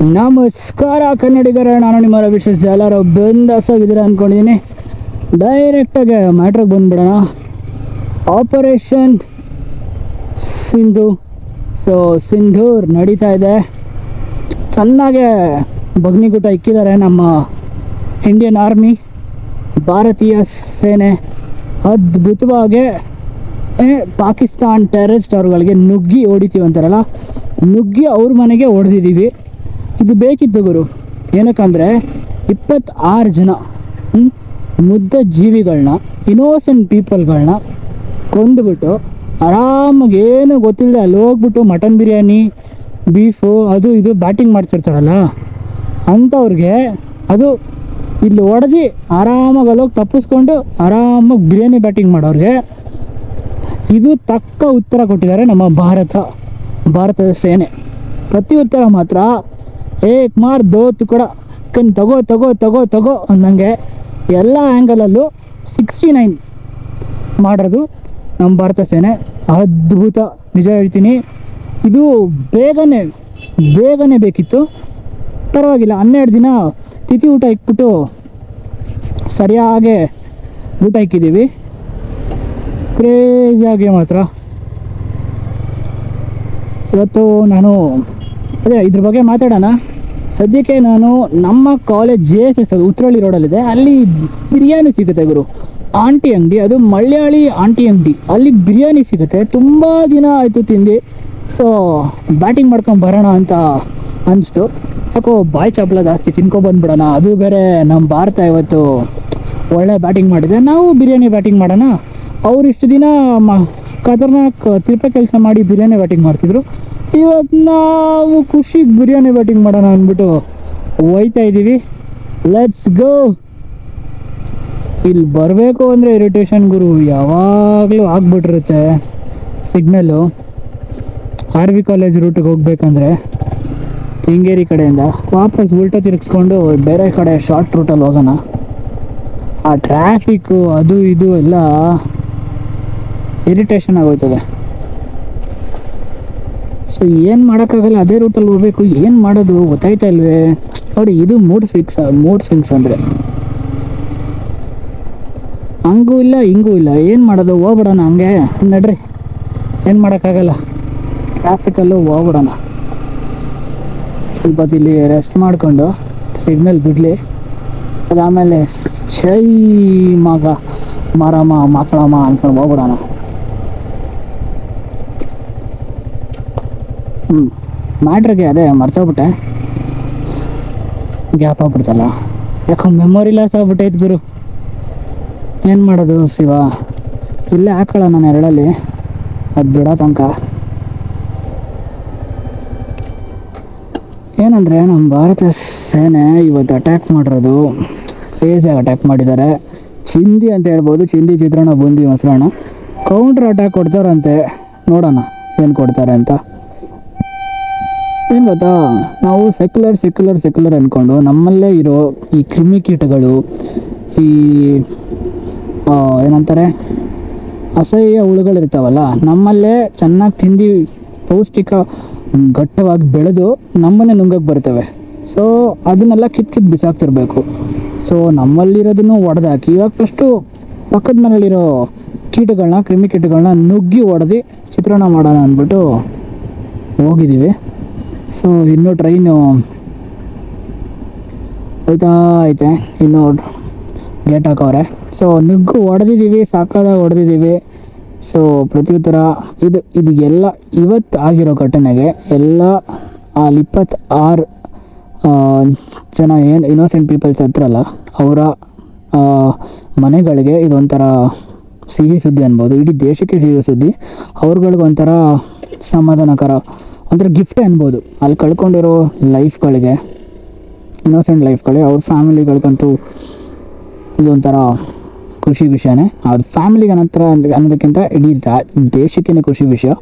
ನಮಸ್ಕಾರ ಕನ್ನಡಿಗರ, ನಾನು ನಿಮ್ಮ ರವಿಶೇಷ್ ಎಲ್ಲರೂ ಬಂದಾಸಾಗಿದ್ದೀರಾ ಅಂದ್ಕೊಂಡಿದ್ದೀನಿ ಡೈರೆಕ್ಟಾಗಿ ಮ್ಯಾಟ್ರಿಗೆ ಬಂದ್ಬಿಡೋಣ. ಆಪರೇಷನ್ ಸಿಂಧು. ಸೊ ಸಿಂಧೂರ್ ನಡೀತಾ ಇದೆ. ಚೆನ್ನಾಗೆ ಬಗ್ನಿಗೂಟ ಇಕ್ಕಿದ್ದಾರೆ ನಮ್ಮ ಇಂಡಿಯನ್ ಆರ್ಮಿ ಭಾರತೀಯ ಸೇನೆ. ಅದ್ಭುತವಾಗಿ ಪಾಕಿಸ್ತಾನ್ ಟೆರರಿಸ್ಟ್ ಅವ್ರಗಳಿಗೆ ನುಗ್ಗಿ ಹೊಡಿತೀವಿ ಅಂತಾರಲ್ಲ. ನುಗ್ಗಿ ಅವ್ರ ಮನೆಗೆ ಹೊಡೆದಿದ್ದೀವಿ. ಇದು ಬೇಕಿತ್ತು ಗುರು. ಏನಕ್ಕಂದರೆ ಇಪ್ಪತ್ತಾರು ಜನ ಮುದ್ದ ಜೀವಿಗಳನ್ನ ಇನೋಸೆಂಟ್ ಪೀಪಲ್ಗಳನ್ನ ಕೊಂದುಬಿಟ್ಟು ಆರಾಮಾಗಿ ಏನು ಗೊತ್ತಿಲ್ಲದೆ ಅಲ್ಲಿ ಹೋಗ್ಬಿಟ್ಟು ಮಟನ್ ಬಿರಿಯಾನಿ ಬೀಫು ಅದು ಇದು ಬ್ಯಾಟಿಂಗ್ ಮಾಡ್ತಿರ್ತಾರಲ್ಲ ಅಂಥವ್ರಿಗೆ ಅದು ಇಲ್ಲಿ ಹೊಡೆದು ಆರಾಮಾಗಿ ಅಲ್ಲೋಗಿ ತಪ್ಪಿಸ್ಕೊಂಡು ಆರಾಮಾಗಿ ಬಿರಿಯಾನಿ ಬ್ಯಾಟಿಂಗ್ ಮಾಡೋರಿಗೆ ಇದು ತಕ್ಕ ಉತ್ತರ ಕೊಟ್ಟಿದ್ದಾರೆ ನಮ್ಮ ಭಾರತ, ಭಾರತದ ಸೇನೆ. ಪ್ರತಿ ಉತ್ತರ ಮಾತ್ರ ಏಕ್ ಮಾರ್, ದೋತ್ ಕೂಡ. ಕಣ್, ತಗೋ ತಗೋ ತಗೋ ತಗೋ ಅಂದಂಗೆ ಎಲ್ಲ ಆ್ಯಂಗಲಲ್ಲೂ ಸಿಕ್ಸ್ಟಿ ನೈನ್ ಮಾಡೋದು ನಮ್ಮ ಭಾರತ ಸೇನೆ. ಅದ್ಭುತ. ನಿಜ ಹೇಳ್ತೀನಿ. ಇದು ಬೇಗನೆ ಬೇಗನೆ ಬೇಕಿತ್ತು. ಪರವಾಗಿಲ್ಲ, ಹನ್ನೆರಡು ದಿನ ತಿಥಿ ಊಟ ಇಕ್ಬಿಟ್ಟು ಸರಿಯಾಗೆ ಊಟ ಇಕ್ಕಿದ್ದೀವಿ. ಕ್ರೇಜಿಯಾಗಿ ಮಾತ್ರ. ಇವತ್ತು ನಾನು, ಅದೇ ಇದ್ರ ಬಗ್ಗೆ ಮಾತಾಡೋಣ. ಸದ್ಯಕ್ಕೆ ನಾನು ನಮ್ಮ college J S S Uttarahalli ರೋಡಲ್ಲಿದೆ ಅಲ್ಲಿ ಬಿರಿಯಾನಿ ಸಿಗುತ್ತೆ ಗುರು. ಆಂಟಿ ಅಂಗಡಿ, ಅದು ಮಲಯಾಳಿ ಆಂಟಿ ಅಂಗಡಿ. ಅಲ್ಲಿ ಬಿರಿಯಾನಿ ಸಿಗುತ್ತೆ. ತುಂಬ ದಿನ ಆಯಿತು ತಿಂದು. ಸೊ ಬ್ಯಾಟಿಂಗ್ ಮಾಡ್ಕೊಂಡು ಬರೋಣ ಅಂತ ಅನಿಸ್ತು. ಯಾಕೋ ಬಾಯ್ ಚಪ್ಪಲ ಜಾಸ್ತಿ ತಿನ್ಕೊಬಂದ್ಬಿಡೋಣ ಅದು ಬೇರೆ ನಮ್ಮ ಭಾರತ ಇವತ್ತು ಒಳ್ಳೆ ಬ್ಯಾಟಿಂಗ್ ಮಾಡಿದೆ. ನಾವು ಬಿರಿಯಾನಿ ಬ್ಯಾಟಿಂಗ್ ಮಾಡೋಣ. ಅವ್ರು ಇಷ್ಟು ದಿನ ಮ ಖತರ್ನಾಕ್ ತಿರ್ಪ ಕೆಲಸ ಮಾಡಿ ಬಿರಿಯಾನಿ ಬ್ಯಾಟಿಂಗ್ ಮಾಡ್ತಿದ್ರು. ಇವತ್ತು ನಾವು ಖುಷಿಗೆ ಬಿರಿಯಾನಿ ಬ್ಯಾಟಿಂಗ್ ಮಾಡೋಣ ಅಂದ್ಬಿಟ್ಟು ಹೋಯ್ತಾ ಇದ್ದೀವಿ ಲೆಟ್ಸ್ ಗೋ ಇಲ್ಲಿ ಬರಬೇಕು ಅಂದರೆ ಇರಿಟೇಷನ್ ಗುರು, ಯಾವಾಗಲೂ ಆಗ್ಬಿಟ್ಟಿರುತ್ತೆ ಸಿಗ್ನಲ್ಲು ಆರ್ ವಿ ಕಾಲೇಜ್ ರೂಟಿಗೆ ಹೋಗ್ಬೇಕಂದ್ರೆ ಕೆಂಗೇರಿ ಕಡೆಯಿಂದ ವಾಪಸ್ ಉಲ್ಟ ತಿರುಗಿಸ್ಕೊಂಡು ಬೇರೆ ಕಡೆ ಶಾರ್ಟ್ ರೂಟಲ್ಲಿ ಹೋಗೋಣ. ಆ ಟ್ರಾಫಿಕ್ಕು ಅದು ಇದು ಎಲ್ಲ ಇರಿಟೇಷನ್ ಆಗೋಯ್ತದೆ. ಸೊ ಏನು ಮಾಡೋಕ್ಕಾಗಲ್ಲ? ಅದೇ ರೂಟಲ್ಲಿ ಹೋಗ್ಬೇಕು. ಏನು ಮಾಡೋದು? ಗೊತ್ತಾಯ್ತಾ ಇಲ್ವೇ? ನೋಡಿ, ಇದು ಮೂಡ್ ಫಿಕ್ಸ್ ಮೂಡ್ ಸ್ವಿಂಗ್ಸ್ ಅಂದರೆ. ಹಂಗೂ ಇಲ್ಲ, ಹಿಂಗೂ ಇಲ್ಲ. ಏನು ಮಾಡೋದು? ಹೋಗ್ಬಿಡೋಣ ಹಂಗೆ. ನಡ್ರಿ. ಏನು ಮಾಡೋಕ್ಕಾಗಲ್ಲ? ಟ್ರಾಫಿಕಲ್ಲೂ ಹೋಗ್ಬಿಡೋಣ. ಸ್ವಲ್ಪ ಇಲ್ಲಿ ರೆಸ್ಟ್ ಮಾಡಿಕೊಂಡು ಸಿಗ್ನಲ್ ಬಿಡಲಿ. ಅದಾದಮೇಲೆ ಚೈ ಮಗ, ಮಾರಮ್ಮ ಮಕ್ಕಳಮ್ಮ ಅಂದ್ಕೊಂಡು ಹೋಗ್ಬಿಡೋಣ. ಹ್ಞೂ ಮಾಡ್ರಿಗೆ, ಅದೇ ಮರ್ತೋಗ್ಬಿಟ್ಟೆ ಗ್ಯಾಪ್ ಆಗ್ಬಿಡ್ತಲ್ಲ. ಯಾಕೋ ಮೆಮೊರಿ ಲಾಸ್ ಆಗ್ಬಿಟ್ಟೈತೆ ಗುರು. ಏನು ಮಾಡೋದು ಶಿವ? ಇಲ್ಲೇ ಹಾಕೊಳ್ಳ ನಾನು ಎರಡಲ್ಲಿ. ಅದು ಬಿಡೋ ತನಕ. ಏನಂದರೆ, ನಮ್ಮ ಭಾರತ ಸೇನೆ ಇವತ್ತು ಅಟ್ಯಾಕ್ ಮಾಡಿರೋದು. ಕ್ರೇಜಿಯಾಗಿ ಅಟ್ಯಾಕ್ ಮಾಡಿದ್ದಾರೆ. ಚಿಂದಿ ಅಂತ ಹೇಳ್ಬೋದು. ಚಿಂದಿ ಚಿತ್ರಾನ್ನ ಬೂಂದಿ ಮೊಸರನ್ನ ಕೌಂಟ್ರ್ ಅಟ್ಯಾಕ್ ಕೊಡ್ತಾರಂತೆ. ನೋಡೋಣ ಏನು ಕೊಡ್ತಾರೆ ಅಂತ. ಏನು ಗೊತ್ತಾ ನಾವು ಸೆಕ್ಯುಲರ್ ಸೆಕ್ಯುಲರ್ ಸೆಕ್ಯುಲರ್ ಅಂದ್ಕೊಂಡು ನಮ್ಮಲ್ಲೇ ಇರೋ ಈ ಕ್ರಿಮಿಕೀಟಗಳು ಈ ಏನಂತಾರೆ? ಅಸಹ್ಯ ಹುಳುಗಳಿರ್ತಾವಲ್ಲ ನಮ್ಮಲ್ಲೇ ಚೆನ್ನಾಗಿ ತಿಂದು ಪೌಷ್ಟಿಕ ಘಟ್ಟವಾಗಿ ಬೆಳೆದು ನಮ್ಮನ್ನೇ ನುಂಗಕ್ಕೆ ಬರ್ತವೆ. ಸೊ ಅದನ್ನೆಲ್ಲ ಕಿತ್ ಕಿತ್ ಬಿಸಾಕ್ತಿರ್ಬೇಕು. ಸೊ ನಮ್ಮಲ್ಲಿರೋದನ್ನು ಒಡೆದಾಕಿ, ಇವಾಗ ಫಸ್ಟು ಪಕ್ಕದ ಮನೆಯಲ್ಲಿರೋ ಕೀಟಗಳನ್ನ ಕ್ರಿಮಿಕೀಟಗಳನ್ನ ನುಗ್ಗಿ ಒಡೆದು ಚಿತ್ರಣ ಮಾಡೋಣ ಅಂದ್ಬಿಟ್ಟು ಹೋಗಿದ್ದೀವಿ. ಸೊ ಇನ್ನೂ ಟ್ರೈನು ಹೋಯ್ತಾ ಐತೆ. ಇನ್ನೂ ಗೇಟ್ ಹಾಕವ್ರೆ. ಸೊ ನುಗ್ಗು ಹೊಡೆದಿದ್ದೀವಿ ಸಾಕಾದಾಗ ಹೊಡೆದಿದ್ದೀವಿ. ಸೊ ಪ್ರತ್ಯುತ್ತರ ಇದು ಇದು ಎಲ್ಲ ಇವತ್ತು ಆಗಿರೋ ಘಟನೆಗೆ ಎಲ್ಲ ಅಲ್ಲಿ ಇಪ್ಪತ್ತಾರು ಜನ ಏನು ಇನ್ನೋಸೆಂಟ್ ಪೀಪಲ್ಸ್ ಹತ್ರಲ್ಲ ಅವರ ಮನೆಗಳಿಗೆ ಇದೊಂಥರ ಸಿಹಿ ಸುದ್ದಿ ಅನ್ಬೋದು. ಇಡೀ ದೇಶಕ್ಕೆ ಸಿಹಿ ಸುದ್ದಿ. ಅವ್ರಗಳಿಗೊಂಥರ ಸಮಾಧಾನಕರ ಒಂಥರ ಗಿಫ್ಟ್ ಅನ್ಬೋದು. ಅಲ್ಲಿ ಕಳ್ಕೊಂಡಿರೋ ಲೈಫ್ಗಳಿಗೆ ಇನ್ನೋಸೆಂಟ್ ಲೈಫ್ಗಳಿಗೆ ಅವ್ರ ಫ್ಯಾಮಿಲಿಗಳಿಗಂತೂ ಇದೊಂಥರ ಖುಷಿ ವಿಷಯನೇ. ಅವ್ರ ಫ್ಯಾಮಿಲಿಗೆ ನಂತರ ಅನ್ನೋದಕ್ಕಿಂತ ಇಡೀ ರಾ ದೇಶಕ್ಕೇ ಖುಷಿ ವಿಷಯ.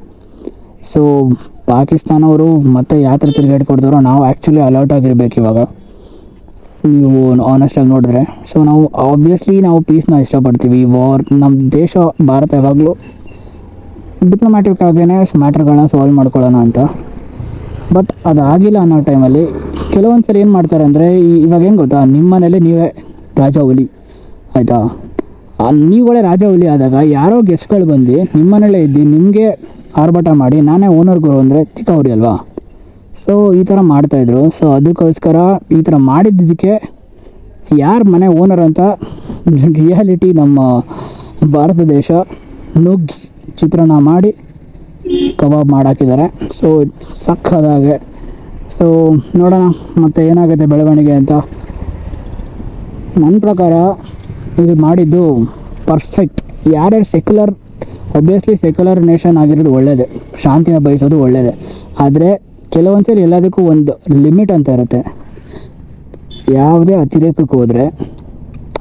ಸೊ ಪಾಕಿಸ್ತಾನವರು ಮತ್ತೆ ಯಾವ ಥರ ಕೊಡ್ತಾರೋ ನಾವು ಆ್ಯಕ್ಚುಲಿ ಅಲರ್ಟ್ ಆಗಿರ್ಬೇಕು ಇವಾಗ. ನೀವು ಆನೆಸ್ಟಾಗಿ ನೋಡಿದ್ರೆ. ಸೊ ನಾವು ಆಬ್ವಿಯಸ್ಲಿ ನಾವು ಪೀಸ್ನ ಇಷ್ಟಪಡ್ತೀವಿ. ವಾರ್ ನಮ್ಮ ದೇಶ, ಭಾರತ ಯಾವಾಗಲೂ ಡಿಪ್ಲೊಮ್ಯಾಟಿಕ್ ಆಗೇ ಮ್ಯಾಟ್ರ್ಗಳನ್ನ ಸಾಲ್ವ್ ಮಾಡ್ಕೊಳ್ಳೋಣ ಅಂತ. ಬಟ್ ಅದಾಗಿಲ್ಲ ಅನ್ನೋ ಟೈಮಲ್ಲಿ ಕೆಲವೊಂದು ಸರಿ ಏನು ಮಾಡ್ತಾರೆ ಅಂದರೆ ಇವಾಗ ಏನು ಗೊತ್ತಾ? ನಿಮ್ಮ ಮನೇಲಿ ನೀವೇ ರಾಜ ಹುಲಿ, ಆಯಿತಾ? ನೀವುಗಳೇ ರಾಜ ಹುಲಿ ಆದಾಗ ಯಾರೋ ಗೆಸ್ಟ್ಗಳು ಬಂದು ನಿಮ್ಮ ಮನೇಲೇ ಇದ್ದು ನಿಮಗೆ ಆರ್ಭಟ ಮಾಡಿ ನಾನೇ ಓನರ್ ಗುರು ಅಂದರೆ ತಿಕ್ಕವ್ರಿ ಅಲ್ವಾ? ಸೊ ಈ ಥರ ಮಾಡ್ತಾಯಿದ್ರು ಸೊ ಅದಕ್ಕೋಸ್ಕರ ಈ ಥರ ಮಾಡಿದ್ದಕ್ಕೆ ಯಾರು ಮನೆ ಓನರ್ ಅಂತ ರಿಯಾಲಿಟಿ ನಮ್ಮ ಭಾರತ ದೇಶ ನುಗ್ಗಿ. ಚಿತ್ರಾನ್ನ ಮಾಡಿ ಕಬಾಬ್ ಮಾಡಾಕಿದ್ದಾರೆ. ಸೊ ಸಕ್ಕದಾಗೆ. ಸೊ ನೋಡೋಣ ಮತ್ತೆ ಏನಾಗುತ್ತೆ ಬೆಳವಣಿಗೆ ಅಂತ. ನನ್ನ ಪ್ರಕಾರ ಇದು ಮಾಡಿದ್ದು ಪರ್ಫೆಕ್ಟ್ ಯಾರ್ಯಾರು ಸೆಕ್ಯುಲರ್ ಒಬ್ವಿಯಸ್ಲಿ ಸೆಕ್ಯುಲರ್ ನೇಷನ್ ಆಗಿರೋದು ಒಳ್ಳೆಯದೇ ಶಾಂತಿನ ಬಯಸೋದು ಒಳ್ಳೆಯದೇ ಆದರೆ ಕೆಲವೊಂದು ಸಲ ಎಲ್ಲದಕ್ಕೂ ಒಂದು ಲಿಮಿಟ್ ಅಂತ ಇರುತ್ತೆ. ಯಾವುದೇ ಅತಿರೇಕಕ್ಕೆ ಹೋದರೆ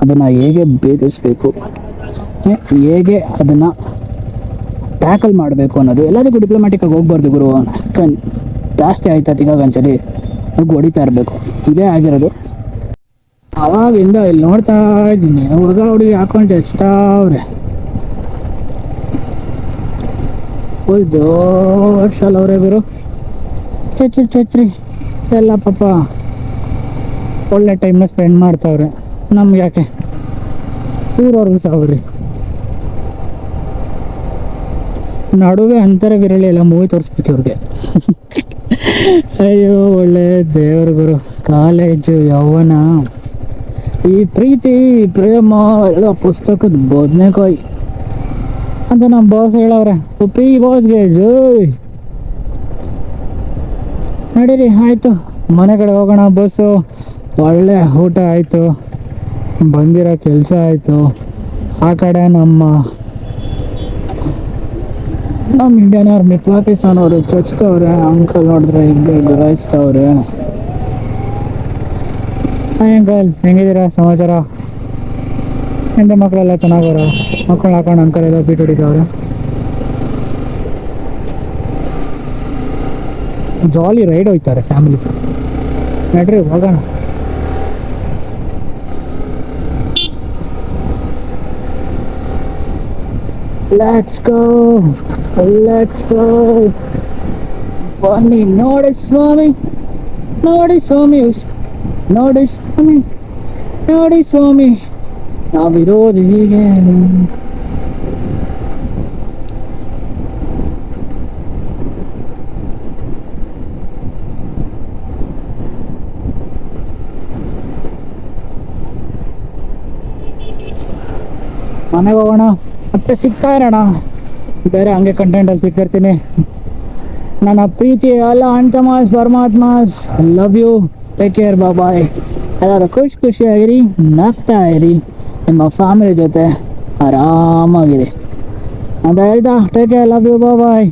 ಅದನ್ನು ಹೇಗೆ ಭೇದಿಸಬೇಕು? ಹೇಗೆ ಅದನ್ನು ಟ್ಯಾಕಲ್ ಮಾಡಬೇಕು ಅನ್ನೋದು. ಎಲ್ಲದಕ್ಕೂ ಡಿಪ್ಲೊಮ್ಯಾಟಿಕ್ಕಾಗಿ ಹೋಗ್ಬಾರ್ದು ಗುರು. ಕಣ್ ಜಾಸ್ತಿ ಆಯ್ತಾ ತಿಗಾಗ ಒಂದ್ಸಲಿ ಅದು ಹೊಡಿತಾ ಇರಬೇಕು. ಇದೇ ಆಗಿರೋದು. ಅವಾಗಿಂದ ಇಲ್ಲಿ ನೋಡ್ತಾ ಇದ್ದೀನಿ. ಹುಡುಗ, ಹುಡುಗಿ ಹಾಕೊಂಡು ಹಚ್ತಾವ್ರೆ ಫುಲ್ ಅವರೇ ಗುರು. ಚಚ್ರಿ ಚಚ್ರಿ ಎಲ್ಲ ಪಾಪ ಒಳ್ಳೆ ಟೈಮ್ನ ಸ್ಪೆಂಡ್ ಮಾಡ್ತಾವ್ರೆ. ನಮ್ಗೆ ಯಾಕೆ? ಊರವ್ರಿಗೂ ಸಾವ್ರಿ ನಡುವೆ ಅಂತರವಿರಲಿಲ್ಲ ಮೂವಿ ತೋರಿಸ್ಬೇಕು ಇವ್ರಿಗೆ. ಅಯ್ಯೋ, ಒಳ್ಳೆ ದೇವರ ಗುರು. ಕಾಲೇಜು, ಯೌವನ. ಈ ಪ್ರೀತಿ, ಪ್ರೇಮ, ಎಲ್ಲ ಪುಸ್ತಕದ ಬದನೆಕಾಯಿ ಅಂತ ನಮ್ಮ ಬಾಸ್ ಹೇಳವ್ರೆ, ಉಪ್ಪಿ ಬಾಸ್ಗೆ ಜೋಯ್. ನಡೀರಿ, ಆಯಿತು. ಮನೆ ಹೋಗೋಣ ಬಸ್ಸು ಒಳ್ಳೆ ಊಟ ಆಯಿತು. ಬಂದಿರೋ ಕೆಲಸ ಆಯಿತು. ಆ ಕಡೆ ನಮ್ಮ ನಮ್ಮ ಇಂಡಿಯನ್ ಆರ್ಮಿ ಪಾಕಿಸ್ತಾನ ಅವರು ಚಚ್ತವ್ರೆ ಅಂಕಲ್ ನೋಡಿದ್ರೆ ಹಿಂಗೆ ಗುರಾಯಿಸ್ತವ್ರೆ. ಅಂಕಲ್ ಹೆಂಗಿದ್ದೀರಾ? ಸಮಾಚಾರ? ಹೆಂಡ ಮಕ್ಕಳೆಲ್ಲ ಚೆನ್ನಾಗವ್ರ? ಮಕ್ಕಳು ಹಾಕೊಂಡು ಅಂಕಲ್ ಎಲ್ಲ ಬೀಟ್ ಹೊಡಿತಾವ್ರೆ. ಜಾಲಿ ರೈಡ್ ಹೋಯ್ತಾರೆ ಫ್ಯಾಮಿಲಿ ನಡ್ರಿ, ಹೋಗೋಣ. ಲೆಟ್ಸ್ ಗೋ ಲೆಟ್ಸ್ ಗೋ ಬನ್ನಿ, ನೋಡಿ ಸ್ವಾಮಿ. ನೋಡಿ ಸ್ವಾಮಿ. ನೋಡಿ ಸ್ವಾಮಿ. ನೋಡಿ ಸ್ವಾಮಿ. ನಾವಿರೋದು ಹೀಗೆ. ಮನೆಗೆ ಹೋಗೋಣ. ಮತ್ತೆ ಸಿಗ್ತಾ ಇರೋಣ ಬೇರೆ ಹಂಗೆ ಕಂಟೆಂಟಲ್ಲಿ ಸಿಗ್ತಿರ್ತೀನಿ. ನನ್ನ ಪ್ರೀತಿ ಅಲ್ಲ ಅಂತಮಾಸ್ ಪರಮಾತ್ಮಾಸ್ love you take care bye ಎಲ್ಲರೂ ಖುಷಿ ಖುಷಿಯಾಗಿರಿ, ನಗ್ತಾ ಇರಿ. ನಿಮ್ಮ ಫ್ಯಾಮಿಲಿ ಜೊತೆ ಆರಾಮಾಗಿರಿ. ಅಂತ ಹೇಳ್ತಾ take care love you bye